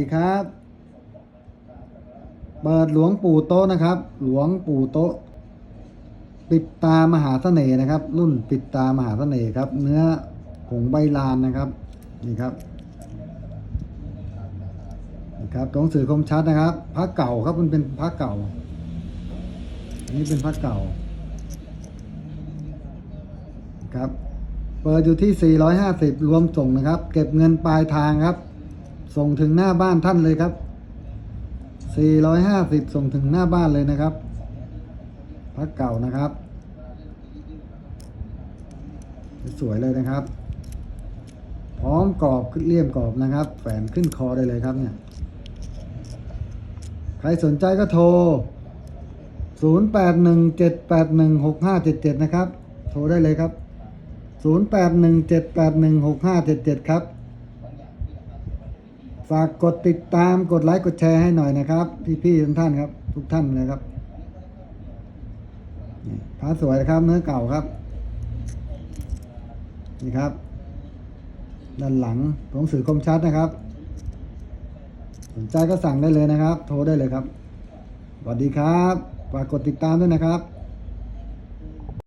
ดีครับ เปิดหลวงปู่โต๊ะนะครับ หลวงปู่โต๊ะปิดตามหาเสน่ห์นะครับ รุ่นปิดตามหาเสน่ห์ครับ เนื้อผงใบลานนะครับ นี่ครับนี่ครับตัวหนังสือคมชัดนะครับพระเก่าครับมันเป็นพระเก่าอันนี้เป็นพระเก่า ครับ เปิดอยู่ที่ 450 รวมส่งนะครับ เก็บเงินปลายทางครับ ส่งถึงหน้าบ้านท่านเลยครับ 450 ส่งถึงหน้าบ้านเลยนะครับพระเก่านะครับ สวยเลยนะครับ พร้อมกรอบขึ้นเลี่ยมกรอบนะครับ แฝนขึ้นคอได้เลยครับเนี่ย ใครสนใจก็โทร 0817816577 นะครับ โทรได้เลยครับ 0817816577 ครับ ฝากกดติดตามกดไลค์กดแชร์ให้หน่อยนะครับ พี่ๆทุกท่านครับ ทุกท่านเลยครับนี่พระสวยนะครับ เนื้อเก่าครับ นี่ครับ ด้านหลังหนังสือคมชัดนะครับ สนใจก็สั่งได้เลยนะครับ โทรได้เลยครับสวัสดีครับฝากกดติดตามด้วยนะครับ